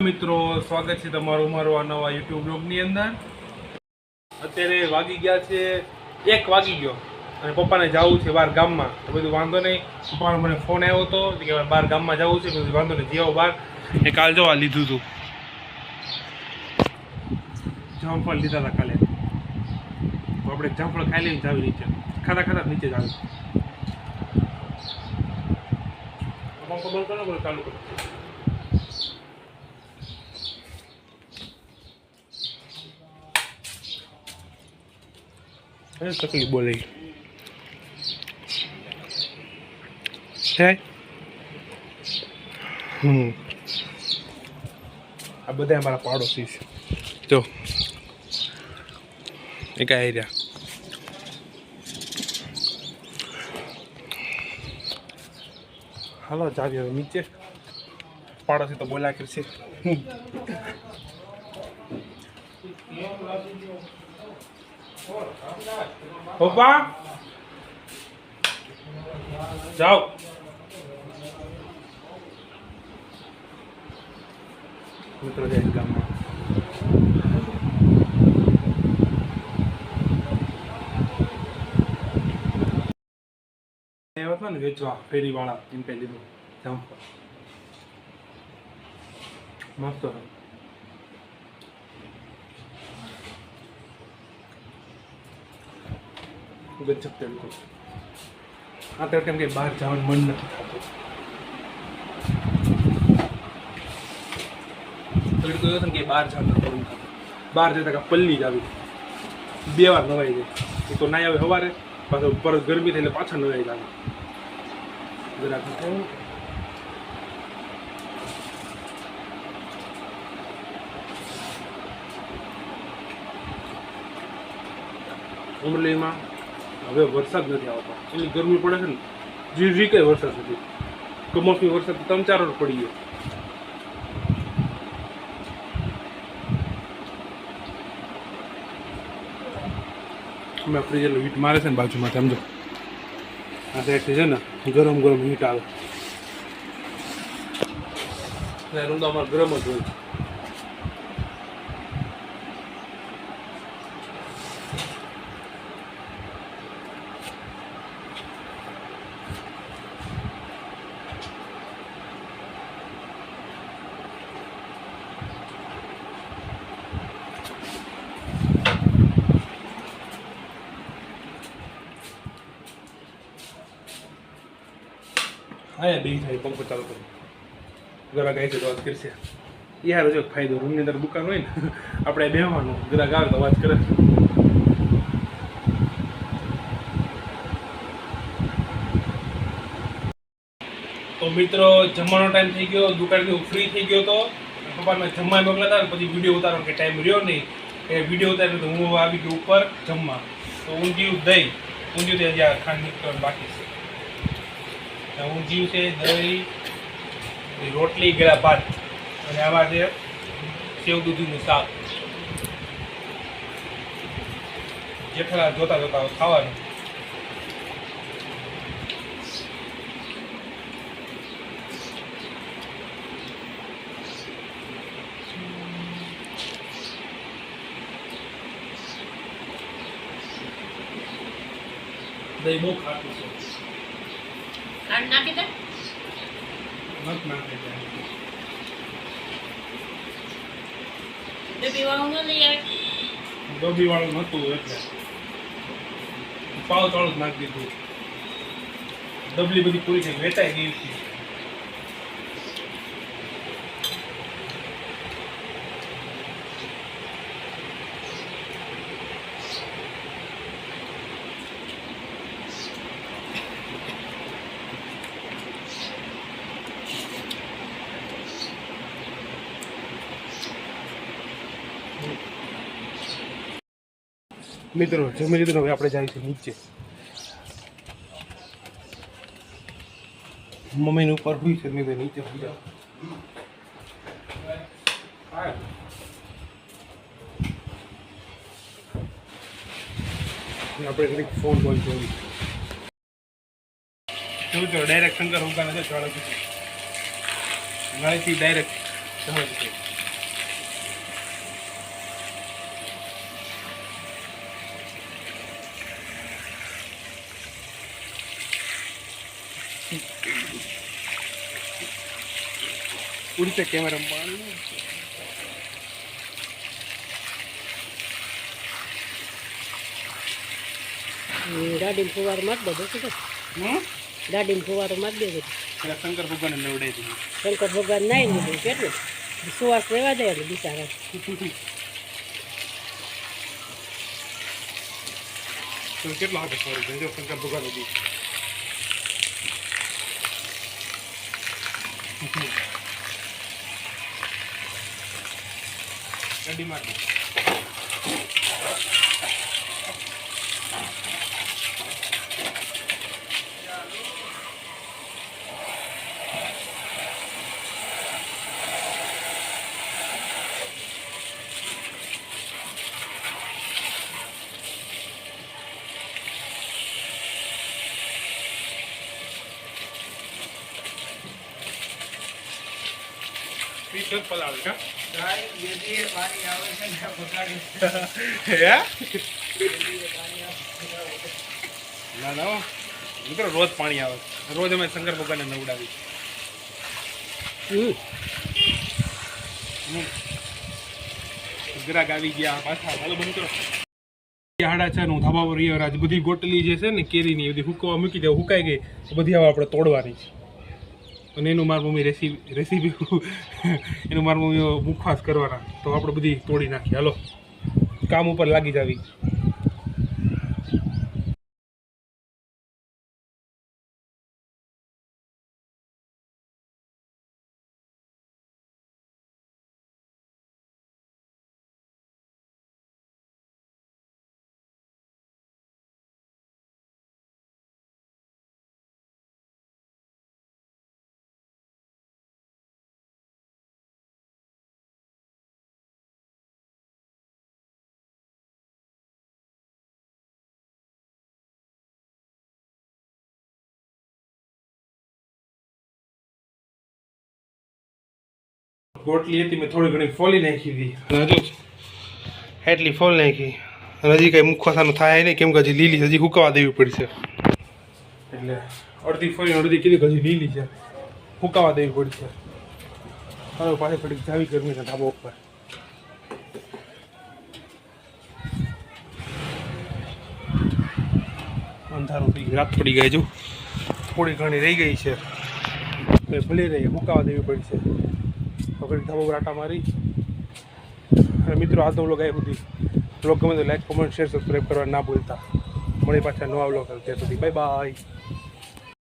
મિત્રો, સ્વાગત છે તમારું મારું આ નવા યુટ્યુબ બ્લોગની અંદર. અત્યારે વાગી ગયા છે, એક વાગી ગયો. અને પપ્પાને જવું છે બહાર ગામમાં. તો બધું વાંધો નહીં. પપ્પાનો મને ફોન આવ્યો હતો કે બહાર ગામમાં જવું છે, બધું વાંધો નહીં, જેવો બહાર. એ કાલ જોવા લીધું હતું જામફળ લીધા હતા કાલે. તો આપણે જામફળ ખાઈ લઈને જાવી નીચે ખાતા ખાતા નીચે જાવી ચાલુ કરો એ તકલીફ બોલે હમ આ બધા મારા પાડોશી છે જો એક આ એરિયા હાલો જાવી હવે નીચે પાડોશી તો બોલા કરશે. પપ્પા? જાઓ. મિત્રો જય ગામમાં આવ્યા હતા ને વેચવા ફેરીવાળા એમ કહી દીધું. જામફળ મસ્ત. હતું. ગજબ તડકો આ તરફ એમ કે બહાર જવાનું મન નથી થતું. તડકો કે બહાર જવાનું. બહાર જતા કે પલ્લી જ આવી બે વાર નવાઈ જાય. એ તો ના આવે સવારે, પાછો પરત ગરમી થઈને એટલે પાછા નવાઈ જાય. જરાક અમરેલીમાં હવે વરસાદ નથી આવતો. એટલી ગરમી પડે છે ને, જી કઈ વરસાદ નથી. કમોસમી વરસાદ ત્રણ ચાર વાર પડી ગયો. અમે ફ્રીજ એટલે હીટ મારે છે ને બાજુમાં સમજો આ સાઈડથી છે ને, ગરમ ગરમ હીટ આવે. રૂમ તો અમારે ગરમ જ હોય હા બે થાય પંખો ચાલુ કરો. ગ્રાહક આવી તો વાત કરશે. યાર જો ફાયદો, રૂમની અંદર દુકાન હોય ને, આપણે બેહવાનું ગ્રાહક આવે તો વાત કરે. તો મિત્રો, જમવાનો ટાઈમ થઈ ગયો દુકાનથી ફ્રી થઈ ગયો તો, પપ્પાને જમવા મોકલા હતા, પછી વીડિયો ઉતારો કે ટાઈમ રહ્યો નહીં. એ વીડિયો ઉતાર્યો તો હું આવી ગયો ઉપર જમવા. તો ઊંધિયું દહીં, ઊંધિયું ત્યાં હજી ખાંડ બાકી છે. ઊંધિયું છે, દહીં, રોટલી, ગળા ભાત અને આમાં છે સેવ દૂધીનું શાક. જેઠાલા જોતા જોતા ખાવાનું. દહીં બહુ ખાટું છે. ખાંડ નાખી દે. મત નાખી જાય બે વાળું ન લઈ આવે. વાળું નહોતું એટલે. પાવ જ નાખી દીધું. ડબલી બધી પૂરી થઈ વેચાઈ ગઈ હતી. મિત્રો જમી લીધું હવે આપણે છે નીચે. મમ્મીને ઉપર હોય છે નીચે હુઈ જાવ આપણે ઘડીક ફોન બોલ જોઈ જોયું તો ડાયરેક્ટ શંકર ઉગાને છે ચાળક ગાડીથી ડાયરેક્ટ સમજ ગાડીમાં ફુવારો મારી દે બધું તો હમ? ગાડીમાં ફુવારો મારી દે પેલા શંકર ભગવાનને નવડાવી દીધું. શંકર ભગવાન નાઈ લીધું કેટલું? સુવાસ લેવા દે એટલે બિચારા. કેટલો આગળ સોરી જો શંકર ભગવાન હતી ગાડી મારી પીછળ પલાળ કા હે? ના ના મિત્રો રોજ પાણી આવે રોજ અમે શંકર ભગવાનને નવડાવી ગ્રાહક આવી ગયા પાછા. હાલો બંધ કરો. હાડા છે નું ધાબા પર બધી ગોટલી જે છે ને કેરીની બધી હુકવા મૂકી દે હુકાઈ ગઈ. બધી હવે આપણે તોડવાની છે. અને એનું મારી મમ્મી રેસીપી રેસીપી એનું મારી મુખવાસ કરવાના. તો આપણે બધી તોડી નાખીએ. હાલો. કામ ઉપર લાગી જાવી. રોટલી હતી મેં થોડી ઘણી ફોલી નાખી હતી. હજુ એટલી ફોલ નાખી. અને હજી કંઈ મુખવાસાનું થાય નહીં કેમ કે હજી લીલી હજી હુકવા દેવી પડશે. એટલે અડધી ફોલી અડધી કીધું કે હજી લીલી છે. હુકાવા દેવી પડશે. હવે પાછી થોડીક જાવી ગરમી છે ધાબા ઉપર. અંધારું થઈ ગયું. રાત પડી ગઈ જો થોડી ઘણી રહી ગઈ છે. ભલે રહી હુકાવા દેવી પડશે. પકડી ધાબા રાટા મારી. અને મિત્રો, આજનો વ્લોગ આવ્યા સુધી. લોકો ગમે તો લાઈક કોમેન્ટ શેર સબસ્ક્રાઈબ કરવા ના ભૂલતા. મળી પાછા નવા વ્લોગ ત્યાં સુધી બાય બાય